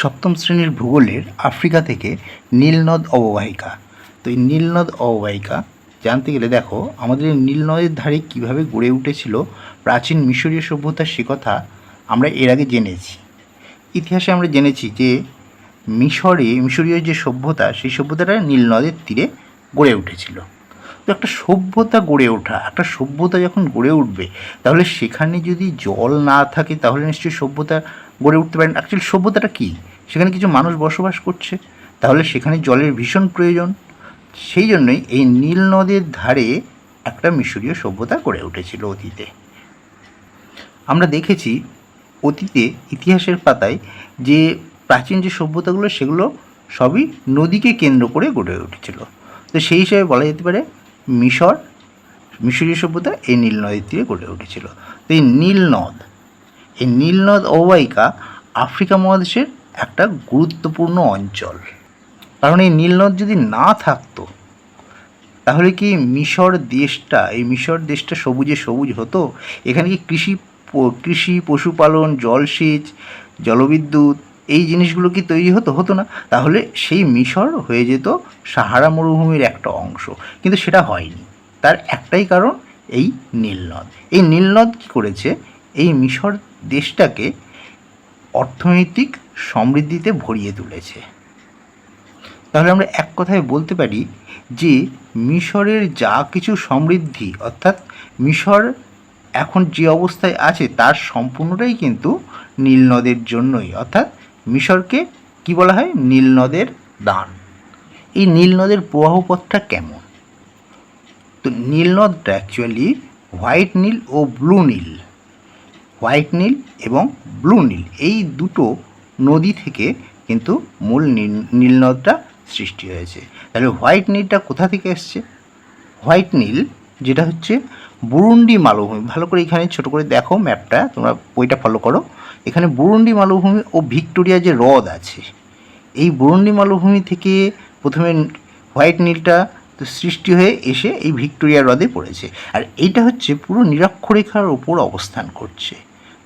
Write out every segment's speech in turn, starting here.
সপ্তম শ্রেণির ভূগোলের আফ্রিকা থেকে নীলনদ অববাহিকা। তো এই নীলনদ অববাহিকা জানতে গেলে দেখো, আমাদের নীলনদের ধারে কীভাবে গড়ে উঠেছিল প্রাচীন মিশরীয় সভ্যতার সে কথা আমরা এর আগে জেনেছি। ইতিহাসে আমরা জেনেছি যে মিশরে, মিশরীয় যে সভ্যতা, সেই সভ্যতাটা নীলনদের তীরে গড়ে উঠেছিল। তো একটা সভ্যতা গড়ে ওঠা, একটা সভ্যতা যখন গড়ে উঠবে, তাহলে সেখানে যদি জল না থাকে, তাহলে নিশ্চয়ই সভ্যতা গড়ে উঠতে পারেন। অ্যাকচুয়ালি সভ্যতাটা কী? সেখানে কিছু মানুষ বসবাস করছে। তাহলে সেখানে জলের ভীষণ প্রয়োজন। সেই জন্যই এই নীল নদের ধারে একটা মিশরীয় সভ্যতা গড়ে উঠেছিল অতীতে। আমরা দেখেছি অতীতে ইতিহাসের পাতায় যে প্রাচীন যে সভ্যতাগুলো, সেগুলো সবই নদীকে কেন্দ্র করে গড়ে উঠেছিল। তো সেই হিসাবে বলা যেতে পারে মিশর, মিশরীয় সভ্যতা এই নীল নদের তীরে গড়ে উঠেছিল। তো এই নীল নদ এই নীলনদ অববাহিকা আফ্রিকা মহাদেশের একটা গুরুত্বপূর্ণ অঞ্চল। কারণ এই নীলনদ যদি না থাকতো, তাহলে কি মিশর দেশটা, এই মিশর দেশটা সবুজে সবুজ হতো? এখানে কি কৃষি কৃষি, পশুপালন, জলসেচ, জলবিদ্যুৎ এই জিনিসগুলো কি তৈরি হতো? হতো না। তাহলে সেই মিশর হয়ে যেত সাহারা মরুভূমির একটা অংশ। কিন্তু সেটা হয়নি। তার একটাই কারণ এই নীলনদ। এই নীলনদ কী করেছে? এই মিশর দেশটাকে অর্থনৈতিক সমৃদ্ধিতে ভরিয়ে তুলেছে। তাহলে আমরা এক কথায় বলতে পারি যে মিশরের যা কিছু সমৃদ্ধি, অর্থাৎ মিশর এখন যে অবস্থায় আছে তার সম্পূর্ণটাই কিন্তু নীল নদের জন্যই, অর্থাৎ মিশরকে কি বলা হয়? নীল নদের দান। এই নীল নদের প্রবাহপথটা কেমন? তো নীল নদটা অ্যাকচুয়ালি হোয়াইট নীল ও ব্লু নীল। হোয়াইট নীল এবং ব্লু নীল। এই দুটো নদী থেকে কিন্তু মূল নীল নদটা সৃষ্টি হয়েছে। তাহলে হোয়াইট নীলটা কোথা থেকে এসছে? হোয়াইট নীল, যেটা হচ্ছে বুরুন্ডি মালভূমি। ভালো করে এখানে ছোট করে দেখো ম্যাপটা, তোমরা বইটা ফলো করো। এখানে বুরুন্ডি মালভূমি ও ভিক্টোরিয়া যে হ্রদ আছে, এই বুরুন্ডি মালভূমি থেকে প্রথমে হোয়াইট নীলটা সৃষ্টি হয়ে এসে এই ভিক্টোরিয়া হ্রদে পড়েছে। আর এইটা হচ্ছে পুরো নিরক্ষরেখার ওপর অবস্থান করছে।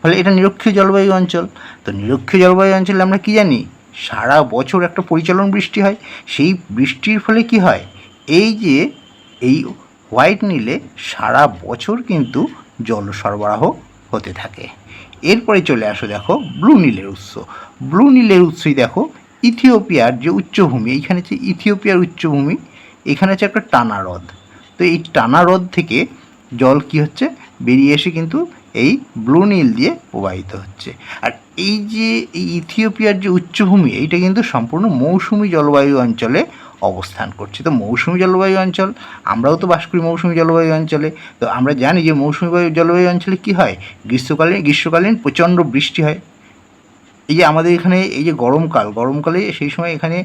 ফলে এটা নিরক্ষীয় জলবায়ু অঞ্চল। তো নিরক্ষীয় জলবায়ু অঞ্চলে আমরা কি জানি? সারা বছর একটা পরিচালন বৃষ্টি হয়। সেই বৃষ্টির ফলে কি হয়? এই যে, এই হোয়াইট নীলে সারা বছর কিন্তু জল সরবরাহ হতে থাকে। এরপরে চলে আসো দেখো ব্লু নীলের উৎস। ব্লু নীলের উৎসই দেখো ইথিওপিয়ার যে উচ্চভূমি, এইখানে হচ্ছে ইথিওপিয়ার উচ্চভূমি, এখানে হচ্ছে একটা টানা হ্রদ। তো এই টানা হ্রদ থেকে জল কি হচ্ছে? বেরিয়ে এসে কিন্তু এই ব্লু নীল দিয়ে প্রবাহিত হচ্ছে। আর এই যে এই ইথিওপিয়ার যে উচ্চভূমি, এইটা কিন্তু সম্পূর্ণ মৌসুমি জলবায়ু অঞ্চলে অবস্থান করছে। তো মৌসুমি জলবায়ু অঞ্চল, আমরাও তো বাস করি মৌসুমি জলবায়ু অঞ্চলে। তো আমরা জানি যে মৌসুমি বায়ু- জলবায়ু অঞ্চলে কী হয়? গ্রীষ্মকালীন গ্রীষ্মকালীন প্রচণ্ড বৃষ্টি হয়। এই যে আমাদের এখানে এই যে গরমকাল, গরমকালে সেই সময় এখানে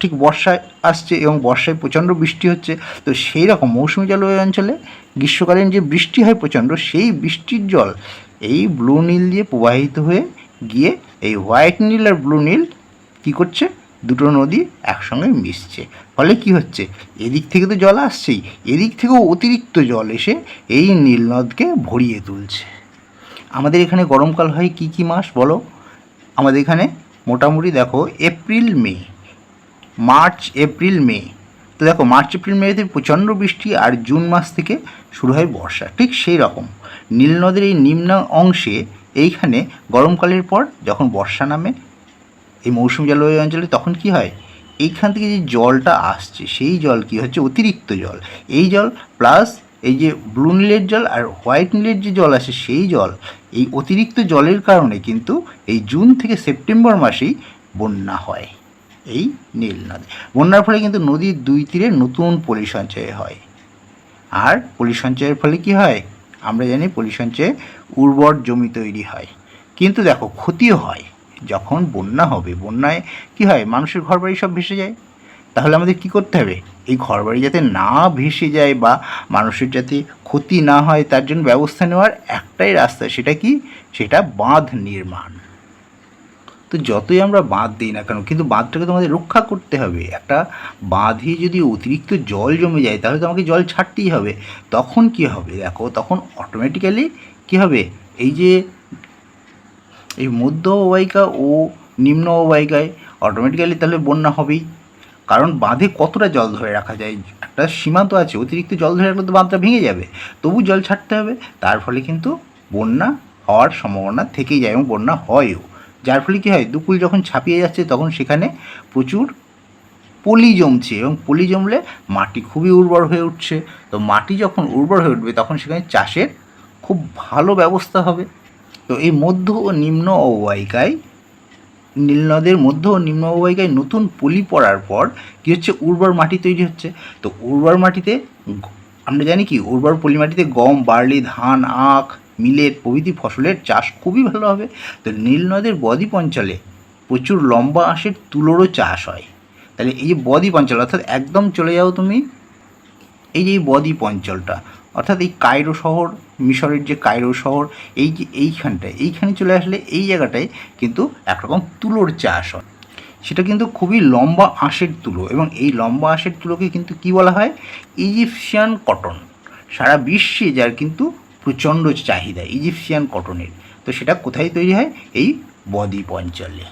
ঠিক বর্ষায় আসছে এবং বর্ষায় প্রচণ্ড বৃষ্টি হচ্ছে, তো সেই রকম মৌসুমি জলবায়ু অঞ্চলে গ্রীষ্মকালীন যে বৃষ্টি হয় প্রচণ্ড, সেই বৃষ্টির জল এই ব্লু নীল দিয়ে প্রবাহিত হয়ে গিয়ে এই হোয়াইট নীল আর ব্লু নীল কী করছে? দুটো নদী একসঙ্গে মিশছে। ফলে কি হচ্ছে? এদিক থেকে তো জল আসছেই, এদিক থেকেও অতিরিক্ত জল এসে এই নীল নদকে ভরিয়ে তুলছে। আমাদের এখানে গরমকাল হয় কি কি মাস বলো? আমাদের এখানে মোটামুটি দেখো, April, May. March, April, May. তো দেখো, মার্চ, এপ্রিল মেতে প্রচণ্ড বৃষ্টি আর জুন মাস থেকে শুরু হয় বর্ষা। ঠিক সেই রকম। নীল নদের এই নিম্ন অংশে এইখানে গরমকালের পর যখন বর্ষা নামে এই মৌসুমী জলবায়ু অঞ্চলে, তখন কি হয়? এইখান থেকে যে জলটা আসছে, সেই জল কি হচ্ছে? অতিরিক্ত জল। এই জল প্লাস এই যে ব্লু নীলের জল আর হোয়াইট নীলের যে জল আসে সেই জল, এই অতিরিক্ত জলের কারণে কিন্তু এই জুন থেকে সেপ্টেম্বর মাসেই বন্যা হয়। এই নীল নদে। বন্যার ফলে কিন্তু নদীর দুই তীরে নতুন পলি সঞ্চয় হয়। আর পলি সঞ্চয়ের ফলে কি হয়? আমরা জানি পলি সঞ্চয়ে উর্বর জমি তৈরি হয়। কিন্তু দেখো, ক্ষতিও হয়। যখন বন্যা হবে, বন্যায় কি হয়? মানুষের ঘরবাড়ি সব ভেসে যায়। তাহলে আমাদের কি করতে হবে? এই ঘরবাড়ি যাতে না ভেসে যায় বা মানুষের যাতে ক্ষতি না হয়, তার জন্য ব্যবস্থা নেওয়ার একটাই রাস্তা, সেটা কি? সেটা বাঁধ নির্মাণ। তো যতই আমরা বাঁধ দিই না কেন, কিন্তু বাঁধটাকে তো আমাদের রক্ষা করতে হবে। একটা বাঁধে যদি অতিরিক্ত জল জমে যায়, তাহলে তো আমাকে জল ছাড়তেই হবে। তখন কি হবে দেখো, তখন অটোমেটিক্যালি কি হবে? এই যে, এই মধ্য অববাহিকা ও নিম্ন অববাহিকায় অটোমেটিক্যালি তাহলে বন্যা হবেই। কারণ বাঁধে কতটা জল ধরে রাখা যায়? একটা সীমা তো আছে, অতিরিক্ত জল ধরে রাখলে তো বাঁধটা ভেঙে যাবে। তবু জল ছাড়তে হবে, তার ফলে কিন্তু বন্যা হওয়ার সম্ভাবনা থেকেই যায় এবং বন্যা হয়ও। যার ফলে কী হয় দুকুল যখন ছাপিয়ে যাচ্ছে তখন সেখানে প্রচুর পলি জমছে এবং পলি জমলে মাটি খুবই উর্বর হয়ে উঠছে। তো মাটি যখন উর্বর হয়ে উঠবে তখন সেখানে চাষের খুব ভালো ব্যবস্থা হবে। তো এই মধ্য ও নিম্ন অববাহিকায় নীলনদের মধ্য ও নিম্ন অববাহিকায় নতুন পলি পড়ার পর কী হচ্ছে, উর্বর মাটি তৈরি হচ্ছে। তো উর্বর মাটিতে আমরা জানি কি, উর্বর পলি মাটিতে গম, বার্লি, ধান, আখ মিলেট প্রভৃতি ফসলের চাষ খুবই ভালো হবে। তো নীলনদের বদ্বীপ অঞ্চলে প্রচুর লম্বা আঁশের তুলোরও চাষ হয়। তাহলে এই যে বদ্বীপ অঞ্চল, অর্থাৎ একদম চলে যাও তুমি, এই যে বদ্বীপ অঞ্চলটা, অর্থাৎ এই কায়রো শহর, মিশরের যে কায়রো শহর, এই যে এইখানটায়, এইখানে চলে আসলে এই জায়গাটায় কিন্তু একরকম তুলোর চাষ হয়। সেটা কিন্তু খুবই লম্বা আঁশের তুলো এবং এই লম্বা আঁশের তুলোকে কিন্তু কি বলা হয়? ইজিপশিয়ান কটন সারা বিশ্বে যার কিন্তু প্রচণ্ড চাহিদা ইজিপশিয়ান কটনের তো সেটা কোথায় তৈরি হয়? এই বদ্বীপ অঞ্চলে।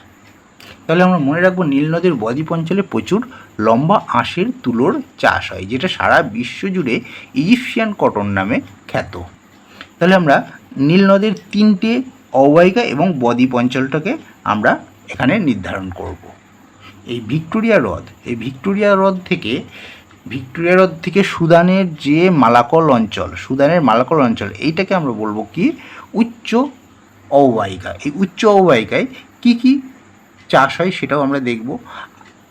তাহলে আমরা মনে রাখব নীল নদের বদ্বীপ অঞ্চলে প্রচুর লম্বা আঁশের তুলোর চাষ হয়, যেটা সারা বিশ্ব জুড়ে ইজিপশিয়ান কটন নামে খ্যাত। তাহলে আমরা নীল নদের তিনটে অববাহিকা এবং বদ্বীপ অঞ্চলটাকে আমরা এখানে নির্ধারণ করব। এই ভিক্টোরিয়া হ্রদ, এই ভিক্টোরিয়া হ্রদ থেকে ভিক্টোরিয়া হ্রদ থেকে সুদানের যে মালাকল অঞ্চল সুদানের মালাকল অঞ্চল এইটাকে আমরা বলব কি? উচ্চ অববাহিকা। এই উচ্চ অববাহিকায় কি কি চাষ হয় সেটাও আমরা দেখব।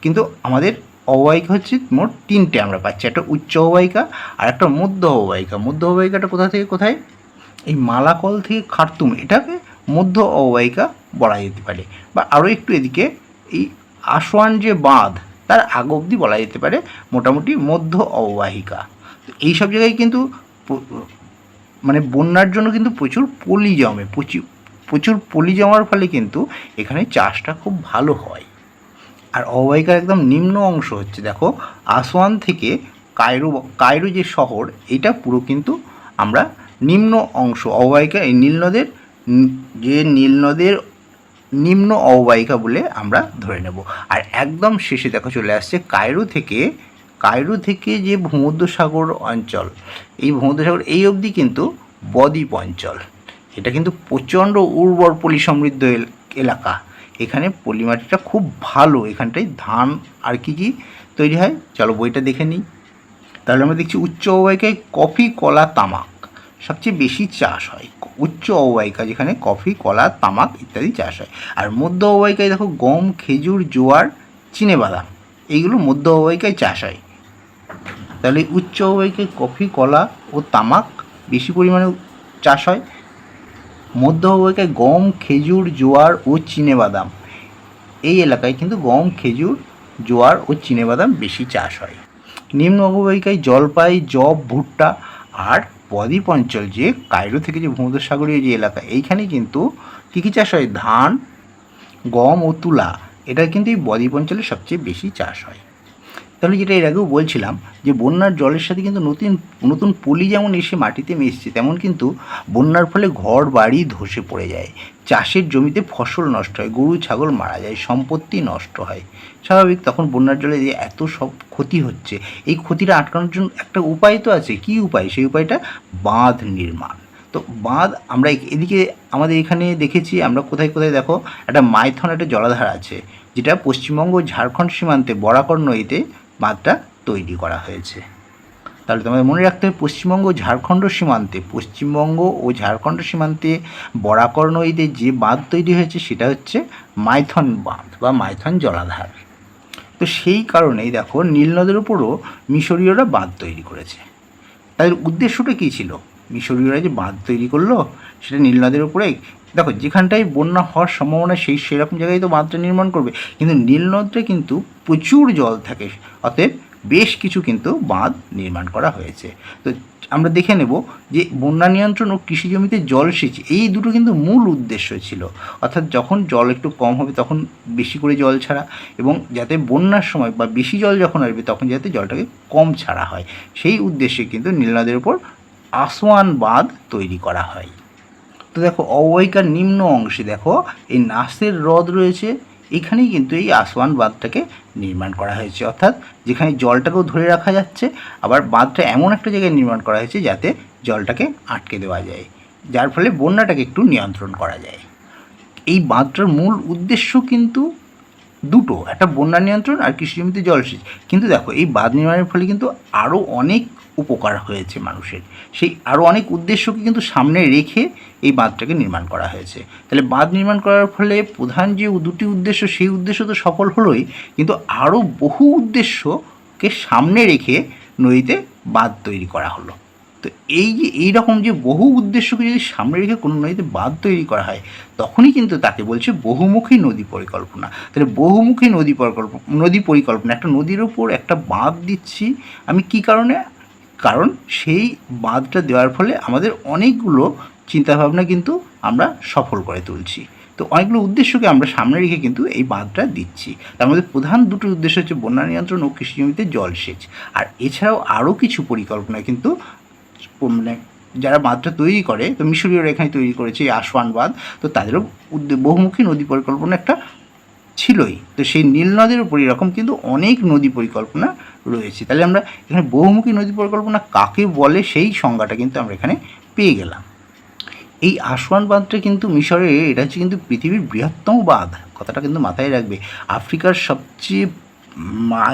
কিন্তু আমাদের অববাহিকা হচ্ছে মোট তিনটে আমরা পাচ্ছি। একটা উচ্চ অববাহিকা আর একটা মধ্য অববাহিকা। মধ্য অববাহিকাটা কোথা থেকে কোথায়? এই মালাকল থেকে খার্তুম, এটাকে মধ্য অববাহিকা বলা যেতে পারে। বা আরও একটু এদিকে, এই আসওয়ান যে বাঁধ তার আগ অবধি বলা যেতে পারে মোটামুটি মধ্য অববাহিকা। এই সব জায়গায় কিন্তু মানে বন্যার জন্য কিন্তু প্রচুর পলি জমে প্রচুর প্রচুর পলি জমার ফলে কিন্তু এখানে চাষটা খুব ভালো হয়। আর অববাহিকার একদম নিম্ন অংশ হচ্ছে দেখো আসওয়ান থেকে কায়রো কায়রো যে শহর এটা পুরো কিন্তু আমরা নিম্ন অংশ অববাহিকা এই নীলনদের উম, যে নীলনদের নিম্ন অববাহিকা বলে আমরা ধরে নেব। আর একদম শেষে দেখো চলে আসছে কায়রো থেকে কায়রো থেকে যে ভূমধ্যসাগর অঞ্চল, এই ভূমধ্যসাগর এই অবধি কিন্তু বদ্বীপ অঞ্চল। এটা কিন্তু প্রচণ্ড উর্বর পলি সমৃদ্ধ এল- এলাকা। এখানে পলিমাটিটা খুব ভালো, এখানটায় ধান আর কি কি তৈরি হয়? চলো বইটা দেখে নিই। তাহলে আমরা দেখছি উচ্চ অববাহিকায় কফি, কলা, তামাক। সবচেয়ে বেশি চাষ হয়। উচ্চ অববাহিকা যেখানে কফি, কলা, তামাক ইত্যাদি চাষ হয়। আর মধ্য অববাহিকায় দেখো গম, খেজুর, জোয়ার, চিনেবাদাম, এইগুলো মধ্য অববাহিকায় চাষ হয়। তাহলে উচ্চ অববাহিকায় কফি, কলা ও তামাক বেশি পরিমাণে চাষ হয়। মধ্য অববাহিকায় গম, খেজুর, জোয়ার ও চিনেবাদাম, এই এলাকায় কিন্তু গম, খেজুর, জোয়ার ও চিনেবাদাম বেশি চাষ হয়। নিম্ন অববাহিকায় জলপাই জব ভুট্টা আর বদ্বীপ অঞ্চল যে কায়রো থেকে যে ভূমধ্যসাগরীয় যে এলাকা এইখানে কিন্তু কী কী চাষ হয় ধান, গম ও তুলা। এটা কিন্তু এই বদ্বীপ অঞ্চলে সবচেয়ে বেশি চাষ হয়। তাহলে যেটা এর আগেও বলছিলাম যে বন্যার জলের সাথে কিন্তু নতুন নতুন পলি যেমন এসে মাটিতে মিশছে, তেমন কিন্তু বন্যার ফলে ঘর, বাড়ি ধসে পড়ে যায়। চাষের জমিতে ফসল নষ্ট হয়, গরু, ছাগল মারা যায়, সম্পত্তি নষ্ট হয়। স্বাভাবিক তখন বন্যার জলে যে এত সব ক্ষতি হচ্ছে, এই ক্ষতিটা আটকানোর জন্য একটা উপায় তো আছে। কী উপায়? সেই উপায়টা বাঁধ নির্মাণ। তো বাঁধ আমরা এদিকে আমাদের এখানে দেখেছি, আমরা কোথায় কোথায় দেখো, একটা মাইথন, একটা জলাধার আছে, যেটা পশ্চিমবঙ্গ ঝাড়খণ্ড সীমান্তে, বরাকর নদীতে বাঁধটা তৈরি করা হয়েছে। তাহলে তোমাদের মনে রাখতে হবে, পশ্চিমবঙ্গ ঝাড়খণ্ড সীমান্তে, পশ্চিমবঙ্গ ও ঝাড়খণ্ড সীমান্তে বরাকর নদীতে যে বাঁধ তৈরি হয়েছে, সেটা হচ্ছে মাইথন বাঁধ বা মাইথন জলাধার। তো সেই কারণেই দেখো, নীল নদের উপরও মিশরীয়রা বাঁধ তৈরি করেছে। তাদের উদ্দেশ্যটা কী ছিল? মিশরীয়রা যে বাঁধ তৈরি করল, সেটা নীল নদের উপরে দেখো, যেখানটায় বন্যা হওয়ার সম্ভাবনা সেই সেরকম জায়গায় তো বাঁধটা নির্মাণ করবে। কিন্তু নীল নদে কিন্তু প্রচুর জল থাকে, অতএব বেশ কিছু কিন্তু বাঁধ নির্মাণ করা হয়েছে। তো আমরা দেখে নেব যে বন্যা নিয়ন্ত্রণ ও কৃষি জমিতে জলসেচ এই দুটো কিন্তু মূল উদ্দেশ্য ছিল। অর্থাৎ যখন জল একটু কম হবে তখন বেশি করে জল ছাড়া এবং যাতে বন্যার সময় বা বেশি জল যখন আসবে তখন যাতে জলটাকে কম ছাড়া হয়। সেই উদ্দেশ্যে কিন্তু নীলনদের উপর আসওয়ান বাঁধ তৈরি করা হয়। তো দেখো অবয়িকার নিম্ন অংশে দেখো, এই নাসের হ্রদ রয়েছে, এখানেই কিন্তু এই আসওয়ান বাঁধটাকে নির্মাণ করা হয়েছে। অর্থাৎ যেখানে জলটাকেও ধরে রাখা যাচ্ছে, আবার বাঁধটা এমন একটা জায়গায় নির্মাণ করা হয়েছে যাতে জলটাকে আটকে দেওয়া যায়, যার ফলে বন্যাটাকে একটু নিয়ন্ত্রণ করা যায়। এই বাঁধটার মূল উদ্দেশ্য কিন্তু দুটো, একটা বন্যা নিয়ন্ত্রণ আর কৃষি জমিতে জলসেচ কিন্তু দেখো, এই বাঁধ নির্মাণের ফলে কিন্তু আরও অনেক উপকার হয়েছে মানুষের। সেই আরও অনেক উদ্দেশ্যকে কিন্তু সামনে রেখে এই বাঁধটাকে নির্মাণ করা হয়েছে। তাহলে বাঁধ নির্মাণ করার ফলে প্রধান যে দুটি উদ্দেশ্য, সেই উদ্দেশ্য তো সফল হলোই, কিন্তু আরও বহু উদ্দেশ্যকে সামনে রেখে নদীতে বাঁধ তৈরি করা হলো। তো এই যে এইরকম যে বহু উদ্দেশ্যকে যদি সামনে রেখে কোনো নদীতে বাঁধ তৈরি করা হয়, তখনই কিন্তু তাকে বলছে বহুমুখী নদী পরিকল্পনা। তাহলে বহুমুখী নদী পরিকল্পনা নদী পরিকল্পনা, একটা নদীর ওপর একটা বাঁধ দিচ্ছি আমি কি কারণে? কারণ সেই বাঁধটা দেওয়ার ফলে আমাদের অনেকগুলো চিন্তাভাবনা কিন্তু আমরা সফল করে তুলছি। তো অনেকগুলো উদ্দেশ্যকে আমরা সামনে রেখে কিন্তু এই বাঁধটা দিচ্ছি। তার মধ্যে প্রধান দুটো উদ্দেশ্য হচ্ছে বন্যা নিয়ন্ত্রণ ও কৃষি জমিতে জলসেচ আর এছাড়াও আরও কিছু পরিকল্পনা কিন্তু মানে যারা বাঁধটা তৈরি করে, তো মিশরীয়রা এখানে তৈরি করেছে এই আসওয়ান বাঁধ। তো তাদেরও বহুমুখী নদী পরিকল্পনা একটা ছিলই। তো সেই নীল নদের উপর এরকম কিন্তু অনেক নদী পরিকল্পনা রয়েছে। তাহলে আমরা এখানে বহুমুখী নদী পরিকল্পনা কাকে বলে সেই সংজ্ঞাটা কিন্তু আমরা এখানে পেয়ে গেলাম। এই আসওয়ান বাঁধটা কিন্তু মিশরে, এটা হচ্ছে কিন্তু পৃথিবীর বৃহত্তম বাঁধ। কথাটা কিন্তু মাথায় রাখবে। আফ্রিকার সবচেয়ে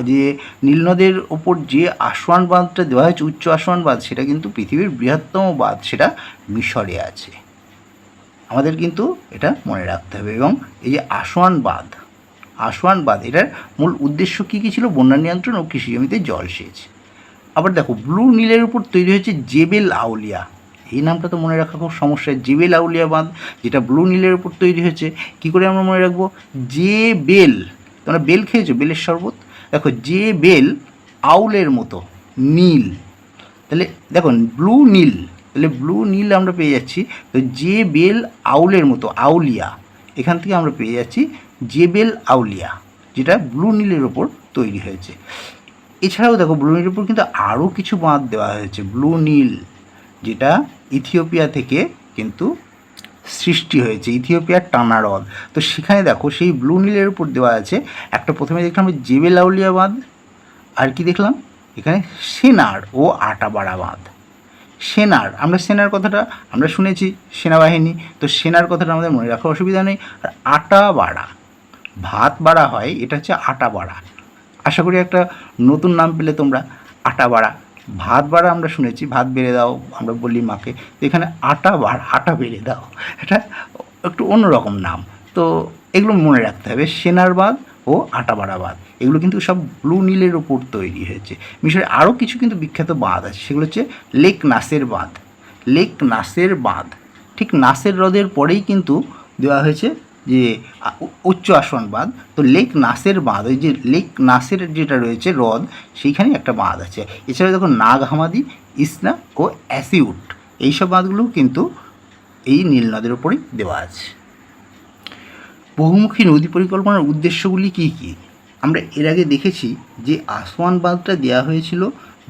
যে নীলনদের ওপর যে আসওয়ান বাঁধটা দেওয়া হয়েছে, উচ্চ আসওয়ান বাঁধ, সেটা কিন্তু পৃথিবীর বৃহত্তম বাঁধ, সেটা মিশরে আছে। আমাদের কিন্তু এটা মনে রাখতে হবে। এবং এই যে আসওয়ান বাঁধ আসওয়ান বাঁধ, এটার মূল উদ্দেশ্য কী কী ছিল? বন্যা নিয়ন্ত্রণ ও কৃষি জমিতে জলসেচ আবার দেখো, ব্লু নীলের উপর তৈরি হয়েছে জেবেল আউলিয়া। এই নামটা তো মনে রাখা খুব সমস্যা। জেবেল আউলিয়া বাঁধ, যেটা ব্লু নীলের উপর তৈরি হয়েছে, কি করে আমরা মনে রাখব? যে বেল তোমরা বেল খেয়েছো, বেলের শরবত? দেখো, যে বেল আউলের মতো, নীল। তাহলে দেখো, ব্লু নীল। তাহলে ব্লু নীল আমরা পেয়ে যাচ্ছি। তো যে বেল আউলের মতো, আউলিয়া। এখান থেকে আমরা পেয়ে যাচ্ছি জেবেল আউলিয়া, যেটা ব্লু নীলের ওপর তৈরি হয়েছে। এছাড়াও দেখো, ব্লু নীলের উপর কিন্তু আরও কিছু বাঁধ দেওয়া হয়েছে। ব্লু নীল, যেটা ইথিওপিয়া থেকে কিন্তু সৃষ্টি হয়েছে, ইথিওপিয়ার টানা হ্রদ। তো সেখানে দেখো সেই ব্লু নীলের উপর দেওয়া আছে, একটা প্রথমে দেখলাম জেবেল আউলিয়া বাঁধ আর কি দেখলাম? এখানে সেনার ও আটাবাড়া বাঁধ সেনার, আমরা সেনার কথাটা, আমরা শুনেছি সেনাবাহিনী, তো সেনার কথাটা আমাদের মনে রাখার অসুবিধা নেই। আর আটা বাড়া ভাত বাড়া হয়, এটা হচ্ছে আটা বাড়া আশা করি একটা নতুন নাম পেলে তোমরা আটা বাড়া ভাত বাড়া আমরা শুনেছি, ভাত বেড়ে দাও, আমরা বলি মাকে এখানে আটা বাড়া, আটা বেড়ে দাও। এটা একটু অন্যরকম নাম। তো এগুলো মনে রাখতে হবে, সেনার বাঁধ ও আটাবাড়া বাঁধ এগুলো কিন্তু সব ব্লু নীলের ওপর তৈরি হয়েছে। মিশরে আরও কিছু কিন্তু বিখ্যাত বাঁধ আছে, সেগুলো হচ্ছে লেক নাসের বাঁধ। লেক নাসের বাঁধ, ঠিক নাসের হ্রদের পরেই কিন্তু দেওয়া হয়েছে যে উচ্চ আসন বাঁধ, তো লেক নাসের বাঁধ, ওই যে লেক নাসের যেটা রয়েছে হ্রদ, সেইখানে একটা বাঁধ আছে। এছাড়া দেখো নাগ হামাদি, ইসনা ও অ্যাসিউট, এইসব বাঁধগুলোও কিন্তু এই নীল নদের ওপরেই দেওয়া আছে। বহুমুখী নদী পরিকল্পনার উদ্দেশ্যগুলি কী কী? আমরা এর আগে দেখেছি যে আসওয়ান বাঁধটা দেওয়া হয়েছিল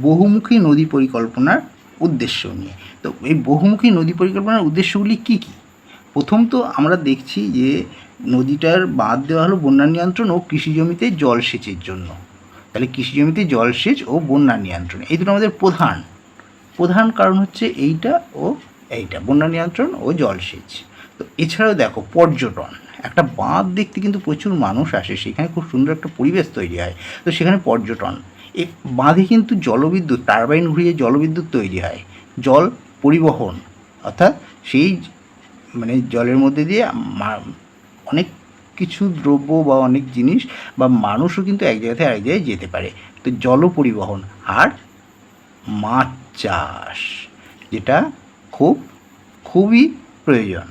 বহুমুখী নদী পরিকল্পনার উদ্দেশ্য নিয়ে। তো এই বহুমুখী নদী পরিকল্পনার উদ্দেশ্যগুলি কী কী? প্রথম তো আমরা দেখছি যে নদীটার বাঁধ দেওয়া হলো বন্যা নিয়ন্ত্রণ ও কৃষি জমিতে জলসেচের জন্য। তাহলে কৃষি জমিতে জলসেচ ও বন্যা নিয়ন্ত্রণ, এই দুটো আমাদের প্রধান। প্রধান কারণ হচ্ছে এইটা ও এইটা, বন্যা নিয়ন্ত্রণ ও জলসেচ তো এছাড়াও দেখো, পর্যটন। একটা বাঁধ দেখতে কিন্তু প্রচুর মানুষ আসে, সেখানে খুব সুন্দর একটা পরিবেশ তৈরি হয়। তো সেখানে পর্যটন এই বাঁধে কিন্তু জলবিদ্যুৎ, টারবাইন ঘুরিয়ে জলবিদ্যুৎ তৈরি হয়, জল পরিবহন, অর্থাৎ সেই মানে জলের মধ্যে দিয়ে অনেক কিছু দ্রব্য বা অনেক জিনিস বা মানুষও কিন্তু এক জায়গা থেকে আরেক জায়গায় যেতে পারে। তো জল পরিবহন আর মাছ চাষ, যেটা খুব, খুবই প্রয়োজন।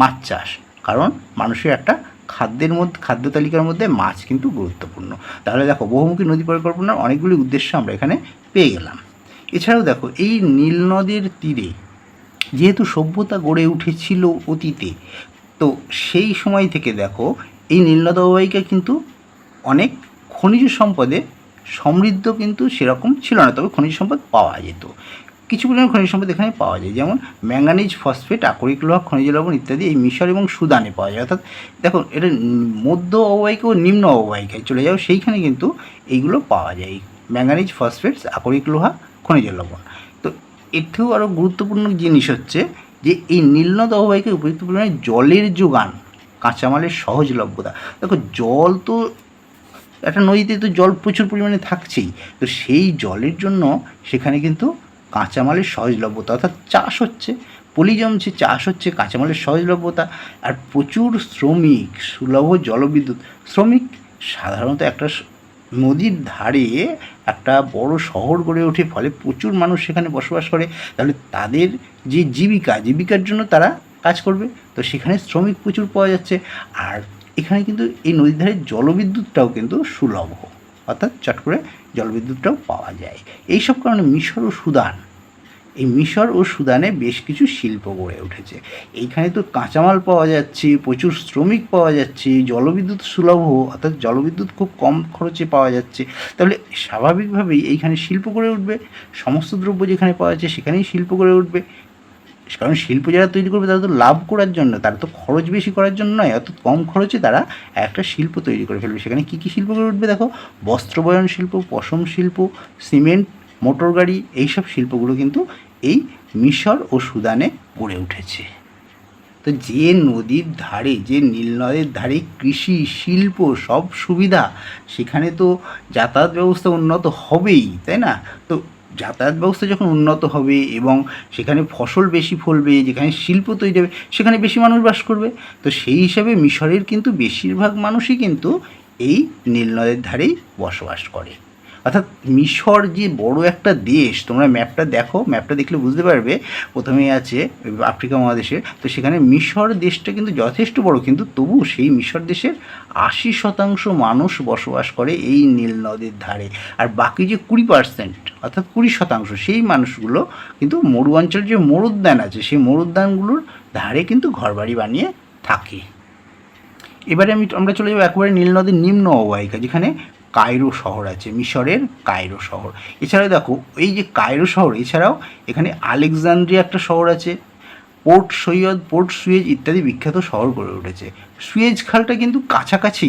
মাছ চাষ, কারণ মানুষের একটা খাদ্যের মধ্যে, খাদ্য তালিকার মধ্যে মাছ কিন্তু গুরুত্বপূর্ণ। তাহলে দেখো, বহুমুখী নদী পরিকল্পনার অনেকগুলি উদ্দেশ্য আমরা এখানে পেয়ে গেলাম। এছাড়াও দেখো, এই নীল নদের তীরে যেহেতু সভ্যতা গড়ে উঠেছিল অতীতে, তো সেই সময় থেকে দেখো, এই নীলনদ অববাহিকা কিন্তু অনেক খনিজ সম্পদে সমৃদ্ধ কিন্তু সেরকম ছিল না, তবে খনিজ সম্পদ পাওয়া যেত। কিছু পরিমাণ খনিজ সম্পদ এখানে পাওয়া যায়, যেমন ম্যাঙ্গানিজ ফসফেট, আকরিক লোহা, খনিজ লবণ ইত্যাদি এই মিশর এবং সুদানে পাওয়া যায়। অর্থাৎ দেখো, এটা মধ্য অববাহিকা ও নিম্ন অববাহিকায় চলে যাও সেইখানে কিন্তু এইগুলো পাওয়া যায়। ম্যাঙ্গানিজ ফসফেট আকরিক লোহা, খনিজ লবণ। এর থেকেও আরও গুরুত্বপূর্ণ জিনিস হচ্ছে যে এই নীলনদ অববাহিকায় উপযুক্ত পরিমাণে জলের যোগান, কাঁচামালের সহজলভ্যতা। দেখো, জল তো একটা নদীতে তো জল প্রচুর পরিমাণে থাকছেই। তো সেই জলের জন্য সেখানে কিন্তু কাঁচামালের সহজলভ্যতা, অর্থাৎ চাষ হচ্ছে। পলি জমছে চাষ হচ্ছে কাঁচামালের সহজলভ্যতা। আর প্রচুর শ্রমিক, সুলভ জলবিদ্যুৎ, শ্রমিক সাধারণত একটা নদীর ধারে একটা বড় শহর গড়ে ওঠে, ফলে প্রচুর মানুষ সেখানে বসবাস করে। তাহলে তাদের যে জীবিকা, জীবিকার জন্য তারা কাজ করবে। তো সেখানে শ্রমিক প্রচুর পাওয়া যাচ্ছে। আর এখানে কিন্তু এই নদীর ধারে জলবিদ্যুৎটাও কিন্তু সুলভ, অর্থাৎ চট করে জলবিদ্যুৎটাও পাওয়া যায়। এইসব কারণে মিশর ও সুদান এই মিশর ও সুদানে বেশ কিছু শিল্প গড়ে উঠেছে। এইখানে তো কাঁচামাল পাওয়া যাচ্ছে, প্রচুর শ্রমিক পাওয়া যাচ্ছে, জলবিদ্যুৎ সুলভ, অর্থাৎ জলবিদ্যুৎ খুব কম খরচে পাওয়া যাচ্ছে। তাহলে স্বাভাবিকভাবেই এইখানে শিল্প গড়ে উঠবে, সমস্ত দ্রব্য যেখানে পাওয়া যাচ্ছে সেখানেই শিল্প গড়ে উঠবে। কারণ শিল্প যারা তৈরি করবে তারা তো লাভ করার জন্য, তারা তো খরচ বেশি করার জন্য নয় অত কম খরচে তারা একটা শিল্প তৈরি করে ফেলবে। সেখানে কী কী শিল্প গড়ে উঠবে দেখো? বস্ত্রবয়ন শিল্প, পশম শিল্প, সিমেন্ট মোটর গাড়ি, এইসব শিল্পগুলো কিন্তু এই মিশর ও সুদানে গড়ে উঠেছে। তো যে নদীর ধারে, যে নীলনদের ধারে কৃষি, শিল্প সব সুবিধা, সেখানে তো যাতায়াত ব্যবস্থা উন্নত হবেই, তাই না? তো যাতায়াত ব্যবস্থা যখন উন্নত হবে এবং সেখানে ফসল বেশি ফলবে, যেখানে শিল্প তৈরি হবে, সেখানে বেশি মানুষ বাস করবে, তো সেই হিসাবে মিশরের কিন্তু বেশিরভাগ মানুষই কিন্তু এই নীলনদের ধারেই বসবাস করে। অর্থাৎ মিশর যে বড় একটা দেশ, তোমরা ম্যাপটা দেখো ম্যাপটা দেখলে বুঝতে পারবে, প্রথমেই আছে আফ্রিকা মহাদেশের, তো সেখানে মিশর দেশটা কিন্তু যথেষ্ট বড়, কিন্তু তবু সেই মিশর দেশের আশি শতাংশ মানুষ বসবাস করে এই নীল নদীর ধারে। আর বাকি যে কুড়ি পার্সেন্ট অর্থাৎ কুড়ি শতাংশ, সেই মানুষগুলো কিন্তু মরু অঞ্চলের যে মরুদ্যান আছে, সেই মরুদ্যানগুলোর ধারে কিন্তু ঘরবাড়ি বানিয়ে থাকে। এবারে আমি, আমরা চলে যাব একবারে নীল নদীর নিম্ন অববাহিকা, যেখানে কায়রো শহর আছে, মিশরের কায়রো শহর। এছাড়াও দেখো, এই যে কায়রো শহর, এছাড়াও এখানে আলেকজান্দ্রিয়া একটা শহর আছে, পোর্ট সৈয়দ, পোর্ট সুয়েজ ইত্যাদি বিখ্যাত শহর গড়ে উঠেছে। সুয়েজ খালটা কিন্তু কাছাকাছি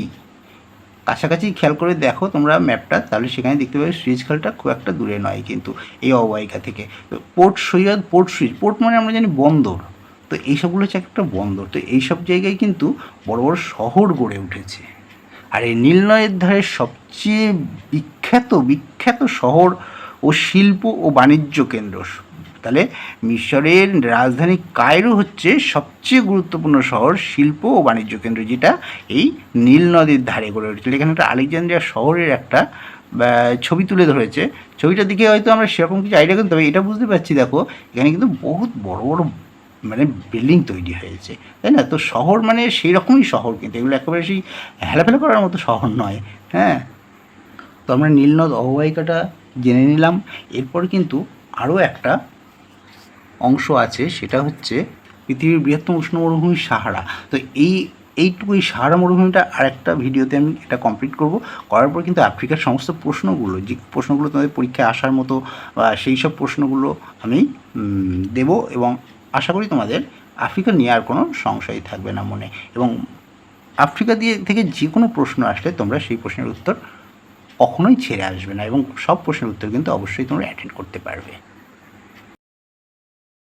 কাছাকাছি খেয়াল করে দেখো তোমরা ম্যাপটা, তাহলে সেখানে দেখতে পাবে সুয়েজ খালটা খুব একটা দূরে নয় কিন্তু এই অববাহিকা থেকে। তো Port Said, Port Suez, port মানে আমরা জানি বন্দর। তো এইসবগুলো হচ্ছে একটা বন্দর। তো এইসব জায়গায় কিন্তু বড় বড় শহর গড়ে উঠেছে। আর এই নীলনদের ধারে সবচেয়ে বিখ্যাত বিখ্যাত শহর ও শিল্প ও বাণিজ্য কেন্দ্র তাহলে মিশরের রাজধানী কায়রো হচ্ছে সবচেয়ে গুরুত্বপূর্ণ শহর শিল্প ও বাণিজ্য কেন্দ্র, যেটা এই নীল নদীর ধারে গড়ে উঠেছিল এখানে একটা আলেকজান্দ্রিয়া শহরের একটা ছবি তুলে ধরেছে। ছবিটার দিকে হয়তো আমরা সেরকম কিছু আইডিয়া করতে তবে এটা বুঝতে পারছি। দেখো, এখানে কিন্তু বহুত বড় বড় মানে বিল্ডিং তৈরি হয়েছে। তাই না? তো শহর মানে সেই রকমই শহর কিন্তু। এগুলো একেবারে সেই হেলাফেলা করার মতো শহর নয়। হ্যাঁ? তো আমরা নীলনদ অববাহিকাটা জেনে নিলাম। এরপর কিন্তু আরও একটা অংশ আছে, সেটা হচ্ছে পৃথিবীর বৃহত্তম উষ্ণ মরুভূমি সাহারা। তো এই, এইটুকু এই সাহারা মরুভূমিটা আরেকটা ভিডিওতে আমি এটা কমপ্লিট করব। করার পর কিন্তু আফ্রিকার সমস্ত প্রশ্নগুলো, যে প্রশ্নগুলো তোমাদের পরীক্ষায় আসার মতো সেই সব প্রশ্নগুলো আমি দেব এবং আশা করি তোমাদের আফ্রিকা নিয়ে আর কোনো সংশয় থাকবে না মনে। এবং আফ্রিকা দিয়ে থেকে যে কোনো প্রশ্ন আসলে তোমরা সেই প্রশ্নের উত্তর কখনোই ছেড়ে আসবে না এবং সব প্রশ্নের উত্তর কিন্তু অবশ্যই তোমরা অ্যাটেন্ড করতে পারবে।